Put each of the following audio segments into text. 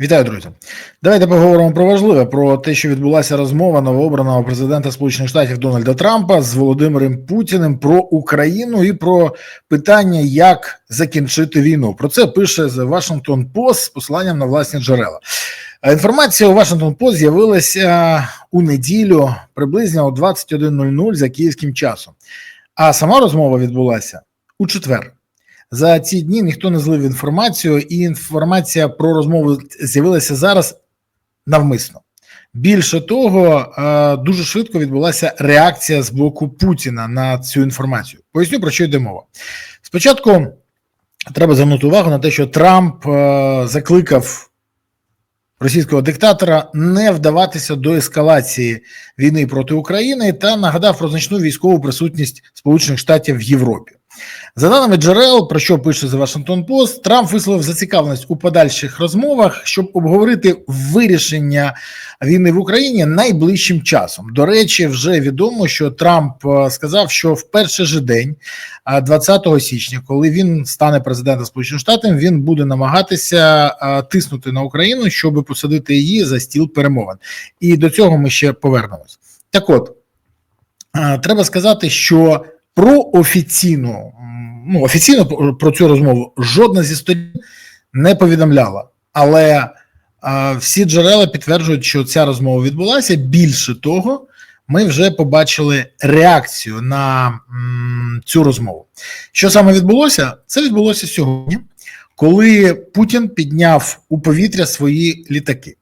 Вітаю, друзі. Давайте поговоримо про важливе про те, що відбулася розмова новообраного президента Сполучених Штатів Дональда Трампа з Володимиром Путіним про Україну і про питання, як закінчити війну. Про це пише The Washington Post з посиланням на власні джерела. Інформація у Washington Post з'явилася у неділю приблизно о 21.00 за київським часом. А сама розмова відбулася у четвер. За ці дні ніхто не злив інформацію, і інформація про розмову з'явилася зараз навмисно. Більше того, е, дуже швидко відбулася реакція з боку Путіна на цю інформацію. Поясню про що йде мова. Спочатку треба звернути увагу на те, що Трамп е, закликав російського диктатора не вдаватися до ескалації війни проти України та нагадав про значну військову присутність Сполучених Штатів в Європі. За даними джерел, про що пише The Washington Post, Трамп висловив зацікавленість у подальших розмовах, щоб обговорити вирішення війни в Україні найближчим часом. До речі, вже відомо, що Трамп е, сказав, що в перший же день, е, 20 січня, коли він стане президентом Сполучених Штатів, він буде намагатися е, тиснути на Україну, щоб посадити її за стіл перемовин. І до цього ми ще повернемось. Так, от е, треба сказати, що про офіційну, ну офіційно про- цю розмову жодна зі сторін не повідомляла, але а, всі джерела підтверджують, що ця розмова відбулася. Більше того, ми вже побачили реакцію на м, цю розмову. Що саме відбулося? Це відбулося сьогодні, коли Путін підняв у повітря свої літаки.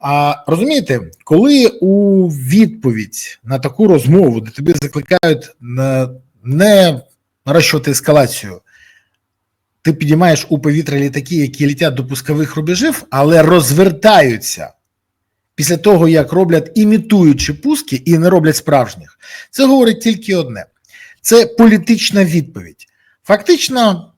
А розумієте, коли у відповідь на таку розмову, де тобі закликають не нарощувати ескалацію, ти підіймаєш у повітря літаки, які літять до пускових рубежів, але розвертаються після того, як роблять імітуючи пуски і не роблять справжніх. Це говорить тільки одне: це політична відповідь. Фактично,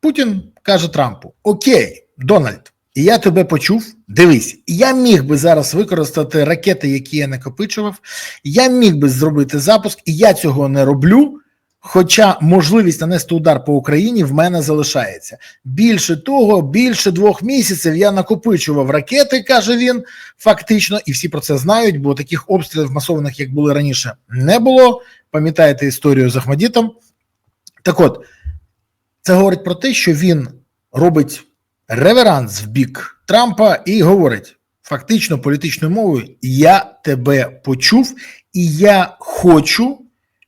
Путін каже Трампу: Окей, Дональд, і я тебе почув. Дивись, я міг би зараз використати ракети, які я накопичував. Я міг би зробити запуск, і я цього не роблю. Хоча можливість нанести удар по Україні в мене залишається. Більше того, більше двох місяців я накопичував ракети, каже він, фактично, і всі про це знають, бо таких обстрілів масованих, як були раніше, не було. Пам'ятаєте історію з Ахмадітом? Так от, це говорить про те, що він робить реверанс в бік Трампа і говорить фактично політичною мовою: Я тебе почув, і я хочу,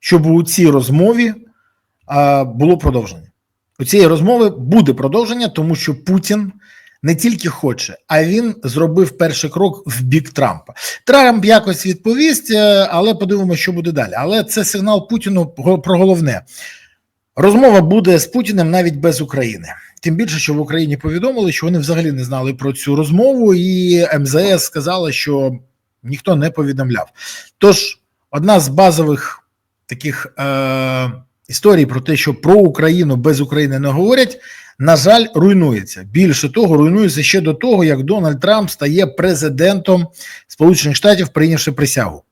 щоб у цій розмові було продовження. У цієї розмови буде продовження, тому що Путін не тільки хоче, а він зробив перший крок в бік Трампа. Трамп якось відповість, е, але подивимося, що буде далі. Але це сигнал Путіну про головне. Розмова буде з Путіним навіть без України. Тим більше, що в Україні повідомили, що вони взагалі не знали про цю розмову, і МЗС сказала, що ніхто не повідомляв. Тож, одна з базових таких е, історій про те, що про Україну без України не говорять, на жаль, руйнується. Більше того, руйнується ще до того, як Дональд Трамп стає президентом Сполучених Штатів, прийнявши присягу.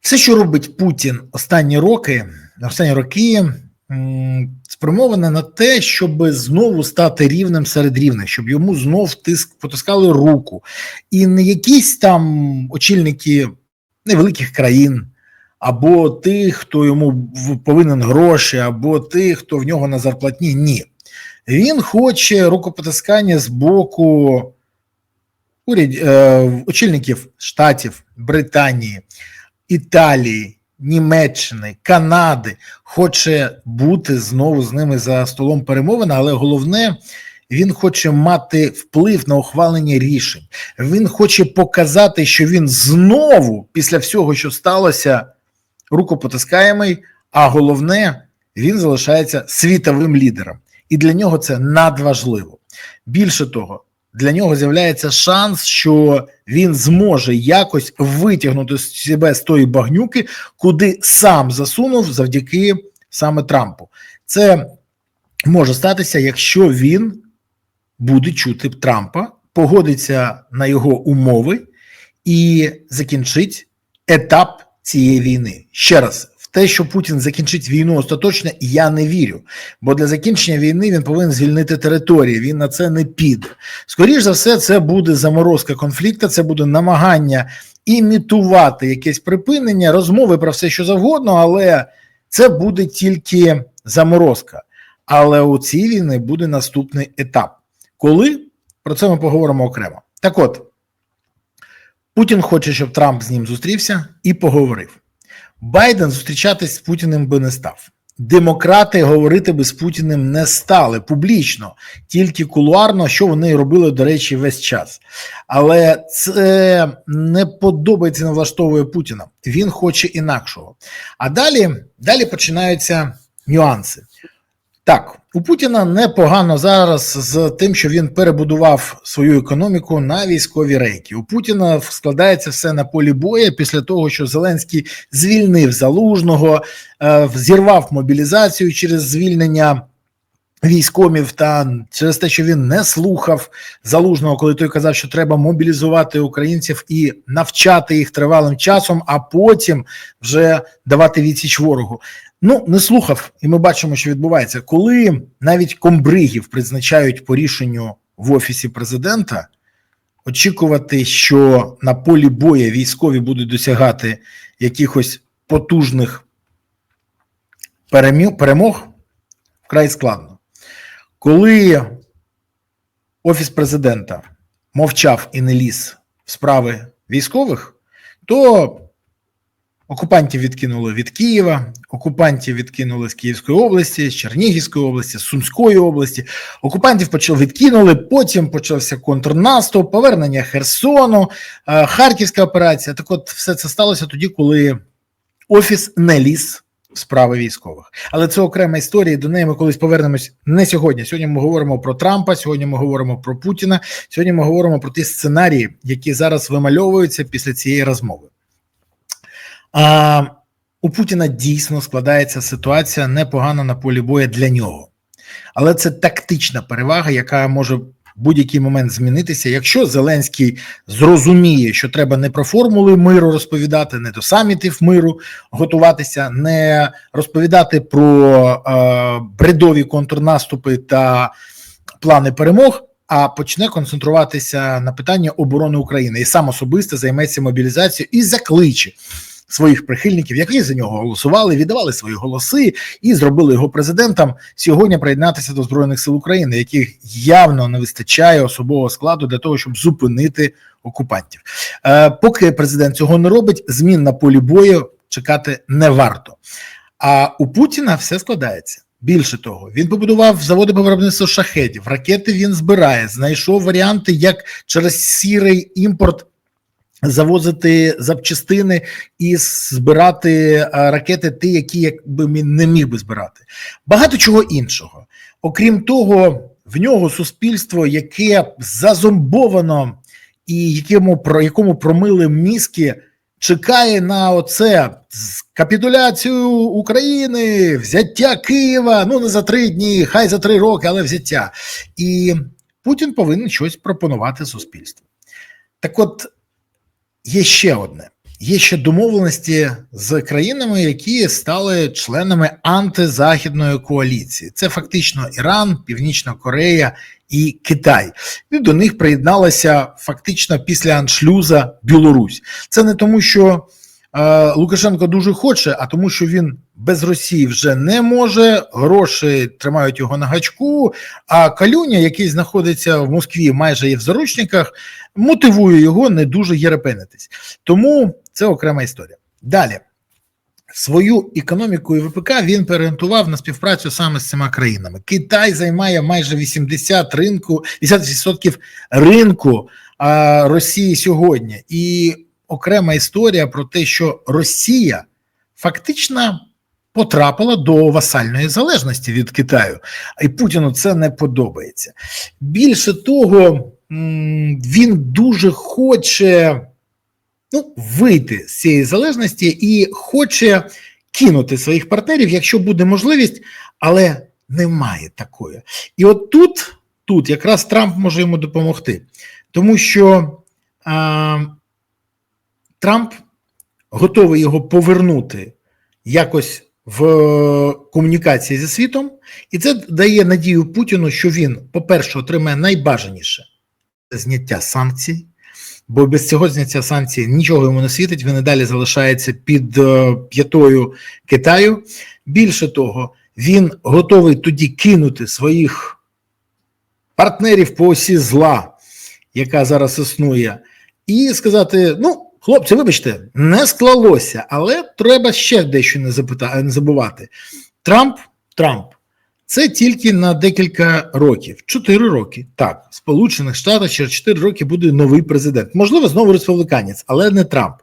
Все, що робить Путін останні роки, останні роки, м, спрямоване на те, щоб знову стати рівнем серед рівних, щоб йому знов тиск потискали руку, і не якісь там очільники невеликих країн, або тих, хто йому повинен гроші, або тих, хто в нього на зарплатні. Ні. Він хоче рукопотискання з боку уряд, е, очільників Штатів, Британії, Італії, Німеччини, Канади, хоче бути знову з ними за столом перемовин, але головне, він хоче мати вплив на ухвалення рішень. Він хоче показати, що він знову, після всього, що сталося, рукопотискаємий, а головне, він залишається світовим лідером. І для нього це надважливо. Більше того, для нього з'являється шанс, що він зможе якось витягнути себе з тої багнюки, куди сам засунув завдяки саме Трампу. Це може статися, якщо він буде чути Трампа, погодиться на його умови і закінчить етап цієї війни. Ще раз, те, що Путін закінчить війну остаточно, я не вірю. Бо для закінчення війни він повинен звільнити території. Він на це не піде. Скоріше за все, це буде заморозка конфлікту, це буде намагання імітувати якесь припинення, розмови про все, що завгодно, але це буде тільки заморозка. Але у цій війни буде наступний етап. Коли про це ми поговоримо окремо. Так от, Путін хоче, щоб Трамп з ним зустрівся і поговорив. Байден зустрічатись з Путіним би не став. Демократи говорити би з Путіним не стали публічно, тільки кулуарно, що вони робили, до речі, весь час. Але це не подобається, не влаштовує Путіна. Він хоче інакшого. А далі, далі починаються нюанси. Так, у Путіна непогано зараз з тим, що він перебудував свою економіку на військові рейки. У Путіна складається все на полі бою після того, що Зеленський звільнив залужного, е, зірвав мобілізацію через звільнення. Військомів та через те, що він не слухав залужного, коли той казав, що треба мобілізувати українців і навчати їх тривалим часом, а потім вже давати відсіч ворогу. Ну не слухав, і ми бачимо, що відбувається, коли навіть комбригів призначають по рішенню в офісі президента. Очікувати, що на полі бою військові будуть досягати якихось потужних перемог вкрай складно. Коли офіс президента мовчав і не ліз в справи військових, то окупантів відкинули від Києва, окупантів відкинули з Київської області, з Чернігівської області, з Сумської області. Окупантів почали відкинули. Потім почався контрнаступ, повернення Херсону, е, Харківська операція. Так, от все це сталося тоді, коли офіс не ліз справи військових. Але це окрема історія. До неї ми колись повернемось не сьогодні. Сьогодні ми говоримо про Трампа. Сьогодні ми говоримо про Путіна. Сьогодні ми говоримо про ті сценарії, які зараз вимальовуються після цієї розмови. А у Путіна дійсно складається ситуація непогана на полі бою для нього, але це тактична перевага, яка може будь-який момент змінитися. Якщо Зеленський зрозуміє, що треба не про формули миру розповідати, не до самітів миру готуватися, не розповідати про е, бредові контрнаступи та плани перемог. А почне концентруватися на питанні оборони України і сам особисто займеться мобілізацією і закличе своїх прихильників, які за нього голосували, віддавали свої голоси і зробили його президентом. Сьогодні приєднатися до збройних сил України, яких явно не вистачає особового складу для того, щоб зупинити окупантів. Е, Поки президент цього не робить, змін на полі бою чекати не варто. А у Путіна все складається. Більше того, він побудував заводи по виробництву шахетів, ракети він збирає, знайшов варіанти, як через сірий імпорт завозити запчастини і збирати е, ракети, ті, які якби він не міг би збирати. Багато чого іншого. Окрім того, в нього суспільство, яке зазомбовано і якому про якому промили мізки, чекає на оце капітуляцію України, взяття Києва. Ну не за три дні, хай за три роки, але взяття. І Путін повинен щось пропонувати суспільству. Так, от є ще одне: є ще домовленості з країнами, які стали членами антизахідної коаліції. Це фактично Іран, Північна Корея і Китай. І до них приєдналася фактично після аншлюза Білорусь. Це не тому, що. Лукашенко дуже хоче, а тому, що він без Росії вже не може. Гроші тримають його на гачку. А Калюня, який знаходиться в Москві, майже є в заручниках, мотивує його не дуже єрепенитись. Тому це окрема історія. Далі. Свою економіку і ВПК він переорієнтував на співпрацю саме з цими країнами. Китай займає майже 80 ринку, 80% ринку а, Росії сьогодні, і окрема історія про те, що Росія фактично потрапила до васальної залежності від Китаю, і Путіну це не подобається. Більше того, він дуже хоче ну, вийти з цієї залежності і хоче кинути своїх партнерів, якщо буде можливість, але немає такої. І от тут, тут якраз Трамп може йому допомогти, тому що. Трамп готовий його повернути якось в комунікації зі світом, і це дає надію Путіну, що він, по-перше, отримає найбажаніше зняття санкцій, бо без цього зняття санкцій нічого йому не світить. Він і далі залишається під е, п'ятою Китаю. Більше того, він готовий тоді кинути своїх партнерів по осі зла, яка зараз існує, і сказати: ну. Хлопці, вибачте, не склалося, але треба ще дещо не запита... не забувати. Трамп, Трамп, це тільки на декілька років, 4 роки. Так, в Сполучених Штатах через 4 роки буде новий президент. Можливо, знову республіканець, але не Трамп.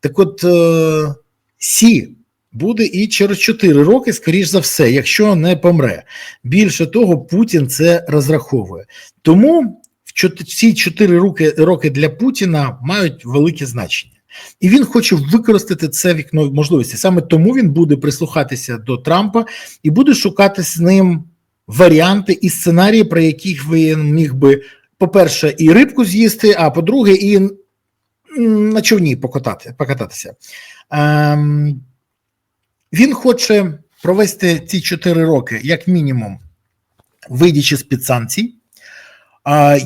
Так от е... Сі буде і через 4 роки, скоріш за все, якщо не помре. Більше того, Путін це розраховує. Тому ці 4 роки, роки для Путіна мають велике значення. І він хоче використати це вікно можливості. Саме тому він буде прислухатися до Трампа і буде шукати з ним варіанти і сценарії, про яких він міг би, по-перше, і рибку з'їсти, а по-друге, і на човні покатати, покататися. Ем, Він хоче провести ці 4 роки, як мінімум, вийдячи з під санкцій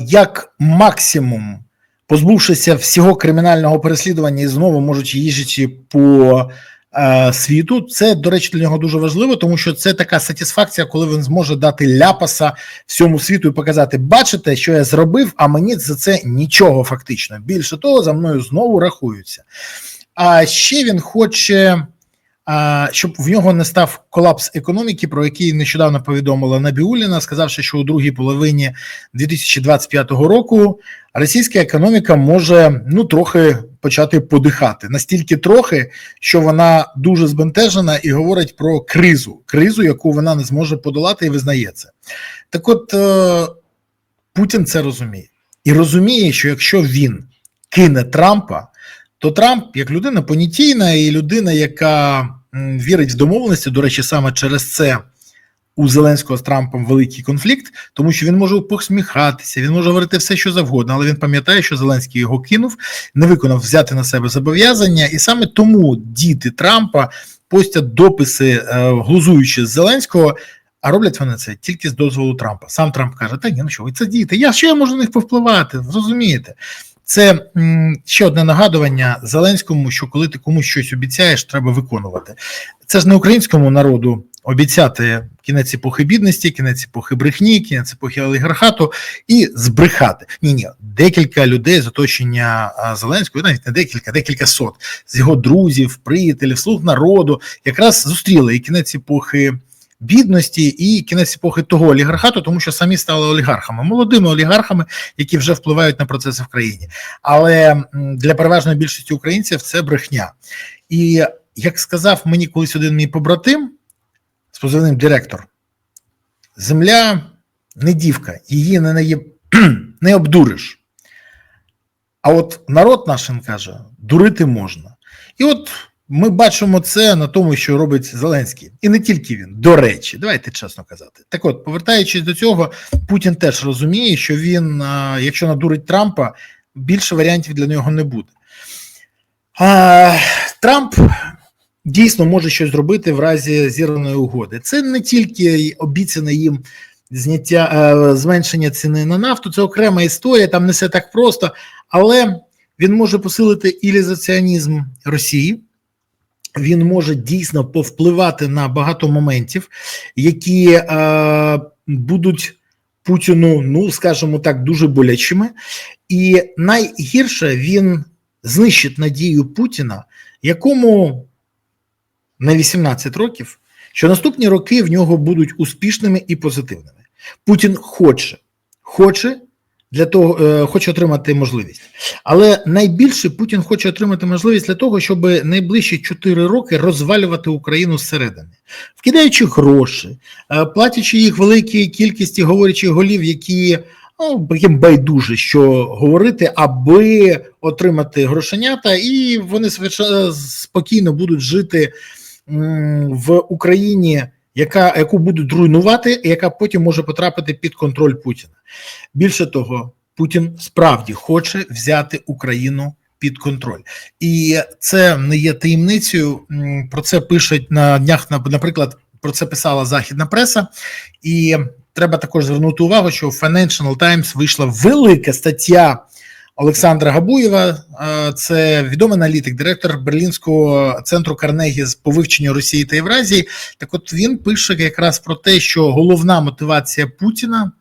як максимум, позбувшися всього кримінального переслідування і знову можуть їжджати по е, світу. Це, до речі, для нього дуже важливо, тому що це така сатисфакція, коли він зможе дати ляпаса всьому світу і показати: бачите, що я зробив, а мені за це нічого фактично. Більше того, за мною знову рахуються. А ще він хоче щоб в нього не став колапс економіки, про який нещодавно повідомила Набіуліна, сказавши, що у другій половині 2025 року російська економіка може ну трохи почати подихати. Настільки трохи, що вона дуже збентежена і говорить про кризу, кризу, яку вона не зможе подолати, і визнає це. Так, от е, Путін це розуміє. І розуміє, що якщо він кине Трампа то Трамп, як людина понятійна і людина, яка вірить в домовленості, до речі, саме через це у Зеленського з Трампом великий конфлікт, тому що він може посміхатися, він може говорити все, що завгодно, але він пам'ятає, що Зеленський його кинув, не виконав взяти на себе зобов'язання, і саме тому діти Трампа постять дописи, е, глузуючи з Зеленського. А роблять вони це тільки з дозволу Трампа. Сам Трамп каже: Та ні, ну що ви це діти? Я що я можу на них повпливати? Зрозумієте? Це ще одне нагадування Зеленському, що коли ти комусь щось обіцяєш, треба виконувати. Це ж не українському народу обіцяти кінець епохи бідності, кінець епохи брехні, кінець епохи олігархату і збрехати. Ні, ні, декілька людей з оточення Зеленського, навіть не декілька, декілька сот з його друзів, приятелів, слуг народу, якраз зустріли і кінець епохи бідності і кінець епохи того олігархату, тому що самі стали олігархами, молодими олігархами, які вже впливають на процеси в країні. Але для переважної більшості українців це брехня. І як сказав мені колись один мій побратим з позивним директор, земля не дівка, її не, не, не обдуриш. А от народ наш каже, дурити можна. І от ми бачимо це на тому, що робить Зеленський, і не тільки він. До речі, давайте чесно казати. Так, от, повертаючись до цього, Путін теж розуміє, що він, якщо надурить Трампа, більше варіантів для нього не буде. А, Трамп дійсно може щось зробити в разі зірваної угоди. Це не тільки обіцяне їм зняття зменшення ціни на нафту, це окрема історія, там не все так просто, але він може посилити ілізаціонізм Росії він може дійсно повпливати на багато моментів, які е, будуть Путіну, ну скажімо так, дуже болячими, і найгірше він знищить надію Путіна, якому на 18 років, що наступні роки в нього будуть успішними і позитивними. Путін хоче, хоче для того, е, хоче отримати можливість, але найбільше Путін хоче отримати можливість для того, щоб найближчі 4 роки розвалювати Україну зсередини, вкидаючи гроші, е, платячи їх великій кількості говорячих голів, які ну, байдуже що говорити, аби отримати грошенята, і вони спокійно будуть жити в Україні яка, яку будуть руйнувати, і яка потім може потрапити під контроль Путіна. Більше того, Путін справді хоче взяти Україну під контроль. І це не є таємницею. Про це пишуть на днях, на- наприклад, про це писала західна преса, і треба також звернути увагу, що в Financial Times вийшла велика стаття Олександра Габуєва. Е, Це відомий аналітик, директор Берлінського центру Карнегі з по вивченню Росії та Євразії. Так, от він пише якраз про те, що головна мотивація Путіна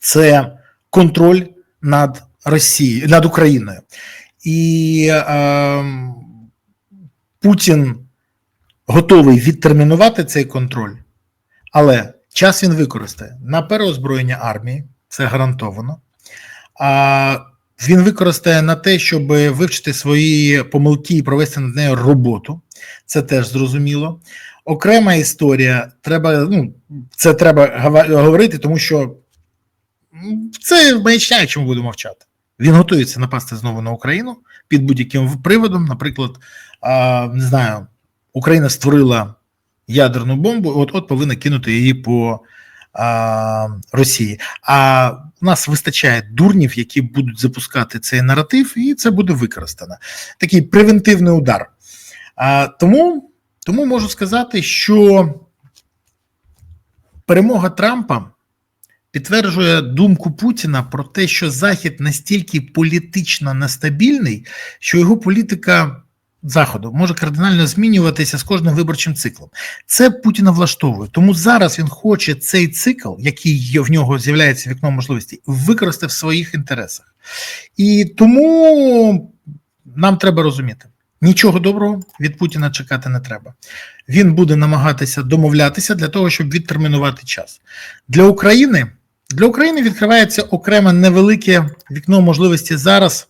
це контроль над Росією над Україною. І е, Путін готовий відтермінувати цей контроль, але час він використає на переозброєння армії, це гарантовано. А він використає на те, щоб вивчити свої помилки і провести над нею роботу. Це теж зрозуміло. Окрема історія, треба, ну, це треба говорити, тому що це маячня, чому буду мовчати. Він готується напасти знову на Україну під будь-яким приводом. Наприклад, не знаю, Україна створила ядерну бомбу, от от повинна кинути її по а, Росії. А у нас вистачає дурнів, які будуть запускати цей наратив, і це буде використано. Такий превентивний удар. А, тому, тому можу сказати, що перемога Трампа підтверджує думку Путіна про те, що Захід настільки політично нестабільний, що його політика Заходу може кардинально змінюватися з кожним виборчим циклом. Це Путіна влаштовує. Тому зараз він хоче цей цикл, який в нього з'являється вікно можливості, використати в своїх інтересах. І тому нам треба розуміти. Нічого доброго від Путіна чекати не треба. Він буде намагатися домовлятися для того, щоб відтермінувати час. Для України для України відкривається окреме невелике вікно можливості зараз.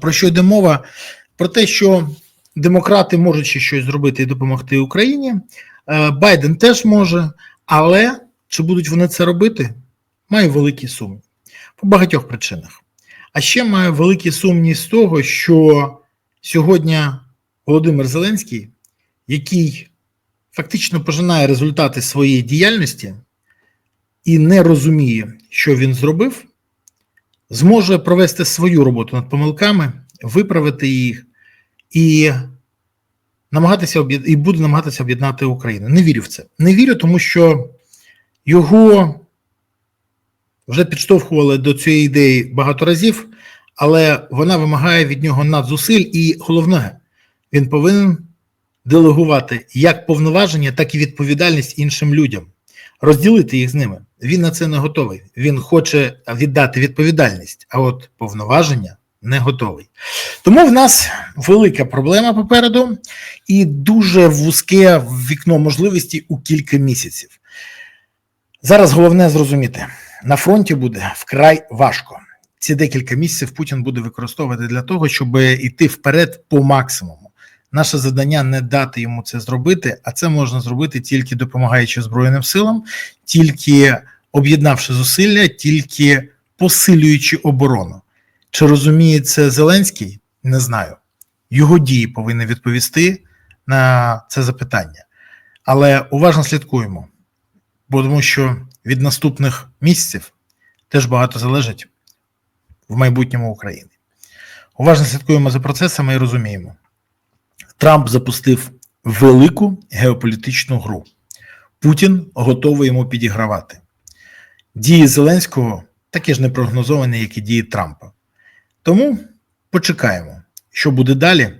Про що йде мова? Про те, що демократи можуть ще щось зробити і допомогти Україні. Е, Байден теж може, але чи будуть вони це робити? Маю великі сумніви по багатьох причинах. А ще маю великі сумніви з того, що сьогодні Володимир Зеленський, який фактично пожинає результати своєї діяльності і не розуміє, що він зробив, зможе провести свою роботу над помилками, виправити їх і намагатися і буде намагатися об'єднати Україну. Не вірю в це. Не вірю, тому що його вже підштовхували до цієї ідеї багато разів, але вона вимагає від нього надзусиль, і головне, він повинен делегувати як повноваження, так і відповідальність іншим людям, розділити їх з ними. Він на це не готовий. Він хоче віддати відповідальність, а от повноваження не готовий. Тому в нас велика проблема попереду і дуже вузьке вікно можливості у кілька місяців. Зараз головне зрозуміти: на фронті буде вкрай важко. Ці декілька місяців Путін буде використовувати для того, щоб йти вперед по максимуму. Наше завдання не дати йому це зробити, а це можна зробити тільки допомагаючи Збройним силам, тільки об'єднавши зусилля, тільки посилюючи оборону. Чи розуміє це Зеленський? Не знаю. Його дії повинні відповісти на це запитання. Але уважно слідкуємо, бо тому що від наступних місяців теж багато залежить в майбутньому України. Уважно слідкуємо за процесами і розуміємо. Трамп запустив велику геополітичну гру. Путін готовий йому підігравати. Дії Зеленського такі ж непрогнозовані, як і дії Трампа. Тому почекаємо, що буде далі.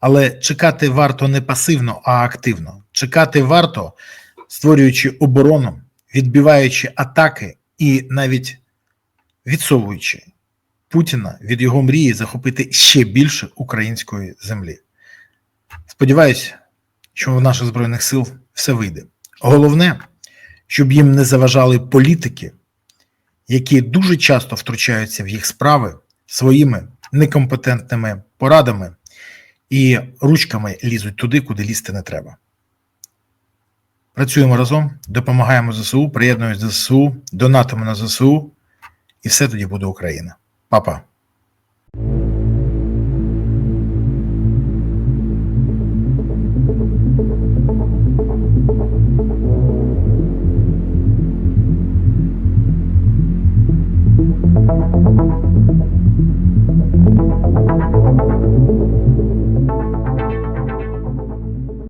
Але чекати варто не пасивно, а активно. Чекати варто, створюючи оборону, відбиваючи атаки і навіть відсовуючи Путіна від його мрії захопити ще більше української землі. Сподіваюся, що в наших збройних сил все вийде. Головне, щоб їм не заважали політики, які дуже часто втручаються в їх справи своїми некомпетентними порадами і ручками лізуть туди, куди лізти не треба. Працюємо разом, допомагаємо ЗСУ, приєднуємось до ЗСУ, донатимо на ЗСУ, і все тоді буде Україна. Па-па.